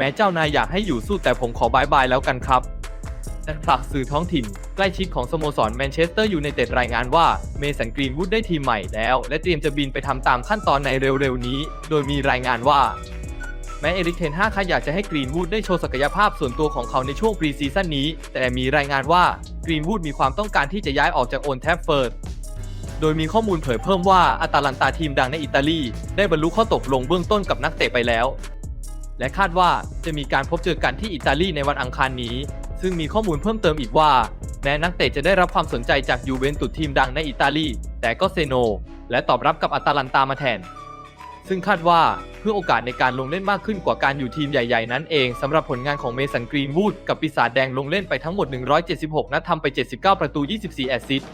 แม้เจ้านายอยากให้อยู่สู้แต่ผมขอบายบายแล้วกันครับแต่ฝากสื่อท้องถิ่น ใกล้ชิดของสโมสรแมนเชสเตอร์ยูไนเต็ดรายงานว่าเมสันกรีนวูดได้ทีมใหม่แล้ว และเตรียมจะบินไปทำตามขั้นตอนในเร็วๆนี้ โดยมีรายงานว่า แม้เอริกเทนฮากอยากจะให้กรีนวูดได้โชว์ศักยภาพส่วนตัวของเขาในช่วงปรีซีซั่นนี้ แต่มีรายงานว่ากรีนวูดมีความต้องการที่จะย้ายออกจากโอนแทฟเฟิร์ดโดยมีข้อมูลเผยเพิ่มว่าอาตาลันตาทีมดังในอิตาลีได้บรรลุข้อตกลงเบื้องต้นกับนักเตะไปแล้ว และคาดว่าจะมีการพบเจอกันที่อิตาลีในวันอังคารนี้ ซึ่งมีข้อมูลเพิ่มเติมอีกว่า แม้นักเตะจะได้รับความสนใจจากยูเวนตุสทีมดังในอิตาลี แต่ก็เซโน และตอบรับกับอาตาลันตามาแทน ซึ่งคาดว่าเพื่อโอกาสในการลงเล่นมากขึ้นกว่าการอยู่ทีมใหญ่ๆ นั้นเองสำหรับผลงานของเมสันกรีนวูดกับปีศาจแดงลงเล่นไปทั้งหมด 176 นัดทำไป 79 ประตู 24 แอสซิสต์